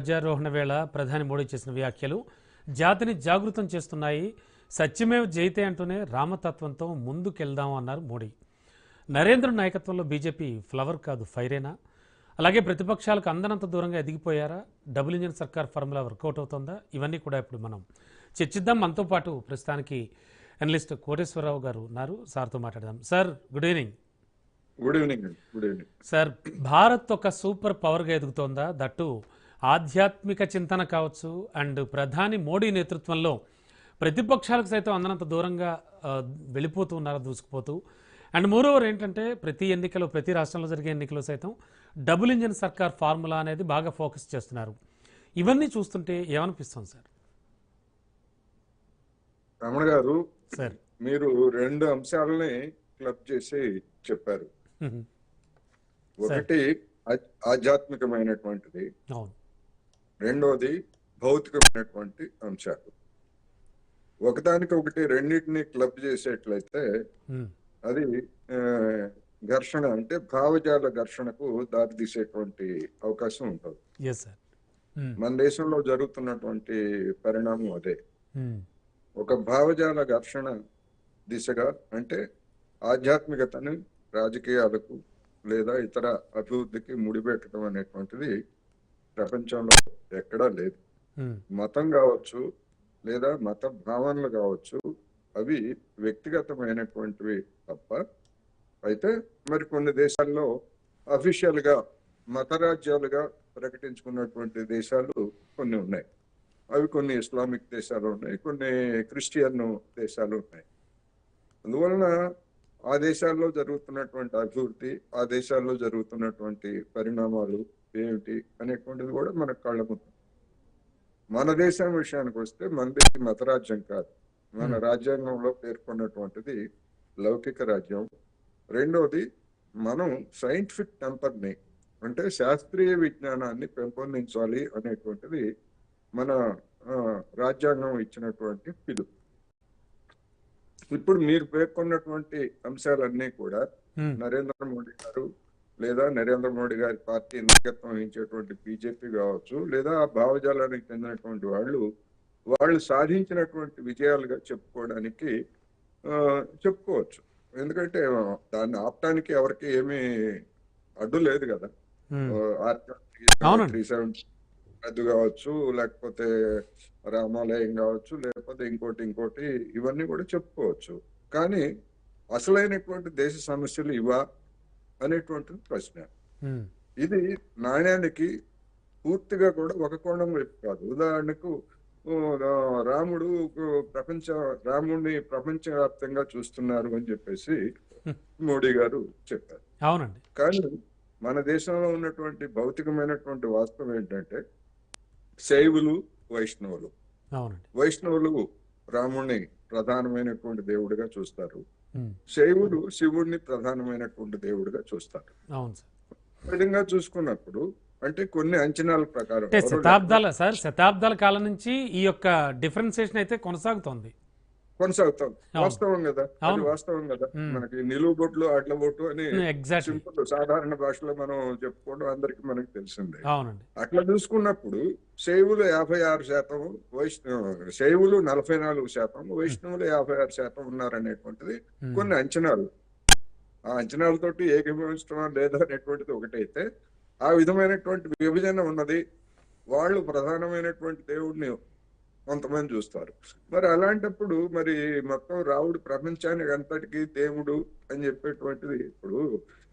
ధ్వజారోహణ వేళ ప్రధాని మోడీ చేసిన వ్యాఖ్యలు జాతిని జాగృతం చేస్తున్నాయి సత్యమేవ జయితే అంటూనే రామతత్వంతో ముందుకెళ్దాం అన్నారు మోడీ. నరేంద్ర నాయకత్వంలో బీజేపీ ఫ్లవర్ కాదు ఫైరేనా? అలాగే ప్రతిపక్షాలకు అందనంత దూరంగా ఎదిగిపోయారా? డబుల్ ఇంజిన్ సర్కార్ ఫార్ములా వర్కౌట్ అవుతుందా? ఇవన్నీ కూడా ఇప్పుడు మనం చర్చిద్దాం. మనతో పాటు ప్రస్తుతానికి అనలిస్ట్ కోటేశ్వరరావు గారు ఉన్నారు. సార్తో మాట్లాడదాం. Sir good evening. Good evening good evening. Sir Bharat ఒక సూపర్ పవర్గా ఎదుగుతోందా? దట్టు ఆధ్యాత్మిక చింతన కావచ్చు అండ్ ప్రధాని మోడీ నేతృత్వంలో ప్రతిపక్షాలకు సైతం అందనంత దూరంగా వెళ్ళిపోతూ ఉన్నారు దూసుకుపోతూ. అండ్ మోరోవర్ ఏంటంటే ప్రతి ఎన్నికలో ప్రతి రాష్ట్రంలో జరిగే ఎన్నికలు సైతం డబుల్ ఇంజిన్ సర్కార్ ఫార్ములా అనేది బాగా ఫోకస్ చేస్తున్నారు. ఇవన్నీ చూస్తుంటే ఏమనిపిస్తుంది సార్? రమణ గారు సార్. మీరు రెండు అంశాలని క్లబ్ చేసి చెప్పారు. ఒకటి ఆధ్యాత్మికమైనటువంటిది. అవును. రెండోది భౌతికమైనటువంటి అంశాలు. ఒకదానికి ఒకటి రెండింటిని క్లబ్ చేసేట్లయితే అది ఘర్షణ అంటే భావజాల ఘర్షణకు దారితీసేటువంటి అవకాశం ఉంటుంది. మన దేశంలో జరుగుతున్నటువంటి పరిణామం అదే. ఒక భావజాల ఘర్షణ దిశగా అంటే ఆధ్యాత్మికతను రాజకీయాలకు లేదా ఇతర అభివృద్ధికి ముడిపెట్టడం అనేటువంటిది ప్రపంచంలో ఎక్కడా లేదు. మతం కావచ్చు లేదా మత భావనలు కావచ్చు అవి వ్యక్తిగతమైనటువంటివి తప్ప. అయితే మరి కొన్ని దేశాల్లో అఫీషియల్గా మత రాజ్యాలుగా ప్రకటించుకున్నటువంటి దేశాలు కొన్ని ఉన్నాయి. అవి కొన్ని ఇస్లామిక్ దేశాలు ఉన్నాయి కొన్ని క్రిస్టియన్ దేశాలు ఉన్నాయి. అందువలన ఆ దేశాల్లో జరుగుతున్నటువంటి అభివృద్ధి ఆ దేశాల్లో జరుగుతున్నటువంటి పరిణామాలు ఏమిటి అనేటువంటిది కూడా మన కళ్ళ ముందు. మన దేశం విషయానికి వస్తే మనది మతరాజ్యం కాదు. మన రాజ్యాంగంలో పేర్కొన్నటువంటిది లౌకిక రాజ్యం. రెండోది మనం సైంటిఫిక్ టెంపర్ని అంటే శాస్త్రీయ విజ్ఞానాన్ని పెంపొందించాలి అనేటువంటిది మన రాజ్యాంగం ఇచ్చినటువంటి పిలుపు. ఇప్పుడు మీరు పేర్కొన్నటువంటి అంశాలన్నీ కూడా నరేంద్ర మోడీ గారు లేదా నరేంద్ర మోడీ గారి పార్టీ నాయకత్వం వహించేటువంటి బీజేపీ కావచ్చు లేదా ఆ భావజాలానికి చెందినటువంటి వాళ్ళు వాళ్ళు సాధించినటువంటి విజయాలుగా చెప్పుకోవడానికి చెప్పుకోవచ్చు. ఎందుకంటే దాన్ని ఆపటానికి ఎవరికి ఏమీ అడ్డు లేదు కదా. త్రీ సెవెంటీ రద్దు కావచ్చు లేకపోతే రామాలయం కావచ్చు లేకపోతే ఇంకోటి ఇంకోటి ఇవన్నీ కూడా చెప్పుకోవచ్చు. కానీ అసలైనటువంటి దేశ సమస్యలు ఇవా అనేటువంటిది ప్రశ్న. ఇది నాణ్యానికి పూర్తిగా కూడా ఒక కోణం వైపు కాదు. ఉదాహరణకు రాముడు ప్రపంచ రాముడిని ప్రపంచవ్యాప్తంగా చూస్తున్నారు అని చెప్పేసి మోడీ గారు చెప్పారు. అవునండి. కానీ మన దేశంలో ఉన్నటువంటి భౌతికమైనటువంటి వాస్తవం ఏంటంటే శైవులు వైష్ణవులు. వైష్ణవులు రాముణ్ణి ప్రధానమైనటువంటి దేవుడిగా చూస్తారు. శైవులు శివుణ్ణి ప్రధానమైనటువంటి దేవుడిగా చూస్తారు అవును సార్. ఈ విధంగా చూసుకున్నప్పుడు అంటే కొన్ని అంచనాల ప్రకారం శతాబ్దాల సార్ శతాబ్దాల కాలం నుంచి ఈ యొక్క డిఫరెన్సియేషన్ అయితే కొనసాగుతోంది. కొనసాగుతాం. వాస్తవం కదా? అది. వాస్తవం కదా. మనకి నిలువు బొట్లు అడ్ల బొట్టు అని సింపుల్ సాధారణ భాషలో మనం చెప్పుకోవడం అందరికి మనకి తెలిసిందే. అట్లా చూసుకున్నప్పుడు శైవులు యాభై ఆరు శాతం వైష్ణవ శైవులు నలభై నాలుగు శాతం వైష్ణవులు యాభై ఆరు శాతం ఉన్నారనేటువంటిది కొన్ని అంచనాలు. ఆ అంచనాలతోటి ఏకీభవించడం లేదా అనేటువంటిది ఒకటైతే ఆ విధమైనటువంటి విభజన ఉన్నది. వాళ్ళు ప్రధానమైనటువంటి దేవుడిని కొంతమంది చూస్తారు. మరి అలాంటప్పుడు మరి మొత్తం రావుడు ప్రపంచానికి అంతటికి దేవుడు అని చెప్పేటువంటిది ఇప్పుడు.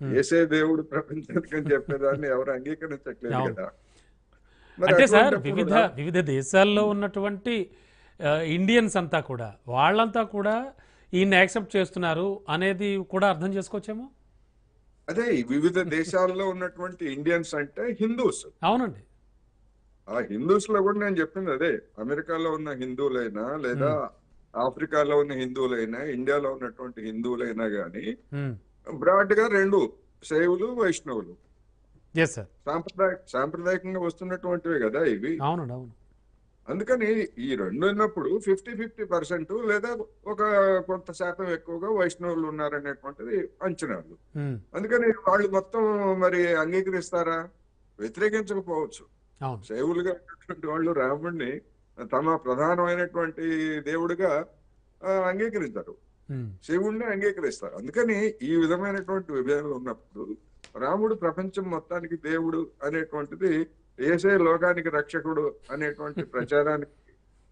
ఏసే దేవుడు ప్రపంచానికి అని చెప్పేదాన్ని ఎవరు అంగీకరించట్లేదు. కదా. అంటే సార్ వివిధ వివిధ దేశాల్లో ఉన్నటువంటి ఇండియన్స్ అంతా కూడా వాళ్ళంతా కూడా ఈయన యాక్సెప్ట్ చేస్తున్నారు అనేది కూడా అర్థం చేసుకోవచ్చేమో? అదే వివిధ దేశాల్లో ఉన్నటువంటి ఇండియన్స్ అంటే హిందూస్ అవునండి. ఆ హిందూస్లో కూడా నేను చెప్పింది అదే. అమెరికాలో ఉన్న హిందువులైనా లేదా ఆఫ్రికాలో ఉన్న హిందువులైనా ఇండియాలో ఉన్నటువంటి హిందువులైనా గాని బ్రాడ్గా రెండు శైవులు వైష్ణవులు. సాంప్రదాయ సాంప్రదాయకంగా వస్తున్నటువంటివే కదా ఇవి. అందుకని ఈ రెండు ఉన్నప్పుడు ఫిఫ్టీ ఫిఫ్టీ పర్సెంట్ లేదా ఒక కొంత శాతం ఎక్కువగా వైష్ణవులు ఉన్నారనేటువంటిది అంచనాలు. అందుకని వాళ్ళు మొత్తం మరి అంగీకరిస్తారా? వ్యతిరేకించకపోవచ్చు. శైవులుగా ఉన్నటువంటి వాళ్ళు రాముడిని తమ ప్రధానమైనటువంటి దేవుడిగా ఆ, అంగీకరించారు. శివుణ్ణి అంగీకరిస్తారు. అందుకని ఈ విధమైనటువంటి విభేదాలు ఉన్నప్పుడు రాముడు ప్రపంచం మొత్తానికి దేవుడు అనేటువంటిది ఏసే లోకానికి రక్షకుడు అనేటువంటి ప్రచారానికి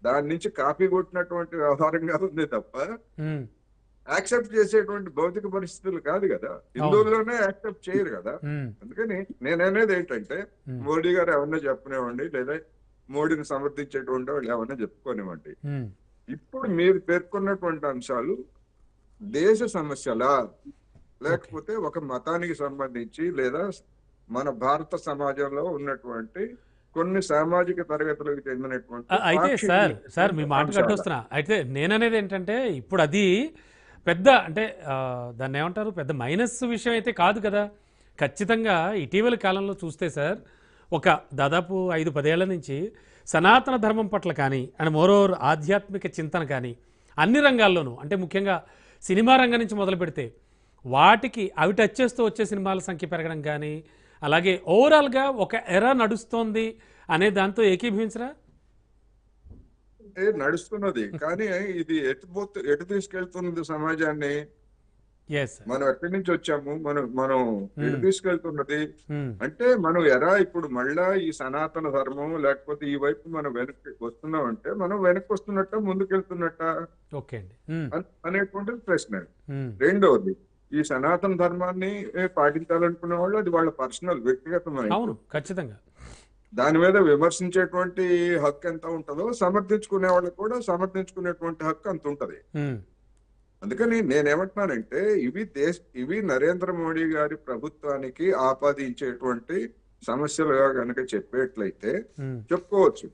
దాని నుంచి కాపీ కొట్టినటువంటి వ్యవహారంగా ఉంది తప్ప యాక్సెప్ట్ చేసేటువంటి భౌతిక పరిస్థితులు కాదు కదా. హిందువుల్లోనే యాక్సెప్ట్ చేయరు కదా. అందుకని నేననేది ఏంటంటే మోడీ గారు ఏమన్నా చెప్పనివ్వండి లేదా మోడీని సమర్థించేటువంటి వాళ్ళు ఏమన్నా చెప్పుకోనివ్వండి. ఇప్పుడు మీరు పేర్కొన్నటువంటి అంశాలు దేశ సమస్యలా లేకపోతే ఒక మతానికి సంబంధించి లేదా మన భారత సమాజంలో ఉన్నటువంటి కొన్ని సామాజిక తరగతులకు చెందినటువంటి అయితే సార్ సార్ మీ మాట? కట్టొస్తున్నా. అయితే నేననేది ఏంటంటే ఇప్పుడు అది పెద్ద అంటే దాన్ని ఏమంటారు? పెద్ద మైనస్ విషయం అయితే కాదు కదా. ఖచ్చితంగా ఇటీవల కాలంలో చూస్తే సార్ ఒక దాదాపు ఐదు పదేళ్ళ నుంచి సనాతన ధర్మం పట్ల కానీ అండ్ మోరోవర్ ఆధ్యాత్మిక చింతన కానీ అన్ని రంగాల్లోనూ అంటే ముఖ్యంగా సినిమా రంగం నుంచి మొదలు పెడితే వాటికి అవి టచ్ చేస్తూ వచ్చే సినిమాల సంఖ్య పెరగడం కానీ అలాగే ఓవరాల్గా ఒక ఎరా నడుస్తోంది అనే దాంతో ఏకీభవించరా? అంటే నడుస్తున్నది. కానీ ఇది ఎటు పోతు ఎటు తీసుకెళ్తున్నది సమాజాన్ని? మనం ఎక్కడి నుంచి వచ్చాము? మనం మనం ఎటు తీసుకెళ్తున్నది? అంటే మనం ఎరా ఇప్పుడు మళ్ళా ఈ సనాతన ధర్మం లేకపోతే ఈ వైపు మనం వెనక్కి వస్తున్నాం అంటే మనం వెనక్కి వస్తున్నట్ట ముందుకెళ్తున్నట్ట? ఓకే అండి. ఉమ్, అన్- అనేటువంటిది ప్రశ్న. రెండవది ఈ సనాతన ధర్మాన్ని పాటించాలనుకునే వాళ్ళు అది వాళ్ళ పర్సనల్ వ్యక్తిగతమైన ఖచ్చితంగా. దాని మీద విమర్శించేటువంటి హక్కు ఎంత ఉంటుందో సమర్థించుకునే వాళ్ళకి కూడా సమర్థించుకునేటువంటి హక్కు అంత ఉంటది. అందుకని నేనేమంటున్నానంటే ఇవి దేశ ఇవి నరేంద్ర మోడీ గారి ప్రభుత్వానికి ఆపాదించేటువంటి సమస్యలుగా గనక చెప్పేట్లయితే చెప్పుకోవచ్చు.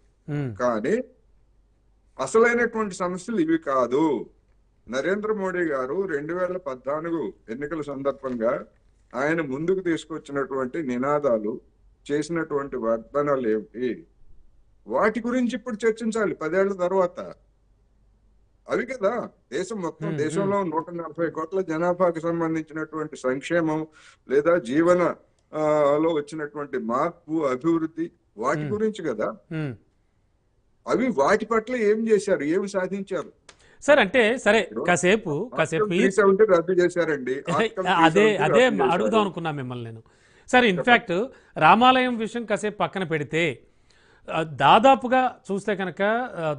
కానీ అసలైనటువంటి సమస్యలు ఇవి కాదు. నరేంద్ర మోడీ గారు రెండు వేల పద్నాలుగు ఎన్నికల సందర్భంగా ఆయన ముందుకు తీసుకొచ్చినటువంటి నినాదాలు చేసినటువంటి వాగ్దానాలు ఏమిటి వాటి గురించి ఇప్పుడు చర్చించాలి పదేళ్ళ తర్వాత. అవి కదా దేశం మొత్తం దేశంలో నూట నలభై కోట్ల జనాభాకి సంబంధించినటువంటి సంక్షేమం లేదా జీవన లో వచ్చినటువంటి మార్పు అభివృద్ధి వాటి. గురించి కదా. అవి వాటి పట్ల ఏం చేశారు? ఏమి సాధించారు? సార్ అంటే సరే కాసేపు కాసేపు రద్దు చేశారండి. అదే 370 అదే. అడుగుదాం అనుకున్నా మిమ్మల్ని నేను. సార్ ఇన్ఫ్యాక్ట్ రామాలయం విషయం కాసేపు పక్కన పెడితే దాదాపుగా చూస్తే కనుక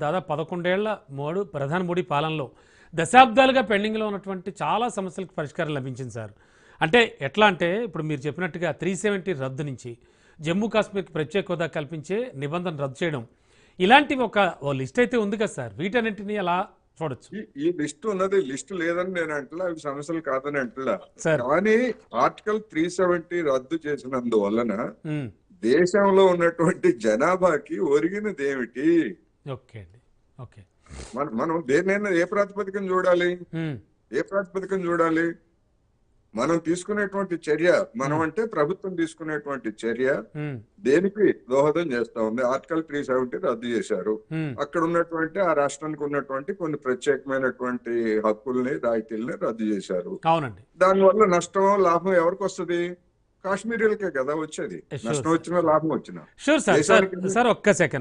దాదాపు పదకొండేళ్ళ మోడు ప్రధాని మోడీ పాలనలో దశాబ్దాలుగా పెండింగ్లో ఉన్నటువంటి చాలా సమస్యలకు పరిష్కారం లభించింది సార్. అంటే ఎట్లా అంటే ఇప్పుడు మీరు చెప్పినట్టుగా త్రీ సెవెంటీ రద్దు నుంచి జమ్మూ కాశ్మీర్కి ప్రత్యేక హోదా కల్పించే నిబంధన రద్దు చేయడం ఇలాంటివి ఒక లిస్ట్ అయితే ఉంది కదా సార్. వీటన్నింటినీ అలా చూడొచ్చు. ఈ- లిస్ట్ ఉన్నది లిస్ట్ లేదని నేను అంటలా అవి సమస్యలు కాదని అంటలా కానీ ఆర్టికల్ త్రీ సెవెంటీ రద్దు చేసినందువలన దేశంలో ఉన్నటువంటి జనాభాకి ఒరిగినది ఏమిటి ఓకే అండి. ఓకే. మన మనం దేన్నైనా ఏ ప్రాతిపదికన చూడాలి? ఏ ప్రాతిపదికన చూడాలి? మనం తీసుకునేటువంటి చర్య మనం అంటే ప్రభుత్వం తీసుకునేటువంటి చర్య దేనికి దోహదం చేస్తా ఉంది? ఆర్టికల్ త్రీ సెవెంటీ రద్దు చేశారు. అక్కడ ఉన్నటువంటి ఆ రాష్ట్రానికి ఉన్నటువంటి కొన్ని ప్రత్యేకమైనటువంటి హక్కుల్ని రాయితీల్ని రద్దు చేశారు. అవునండి. దానివల్ల నష్టం లాభం ఎవరికి వస్తుంది? కాశ్మీరీలకే కదా వచ్చేది. నష్టం. వచ్చినా లాభం వచ్చినా. సార్ ఒక్క సెకండ్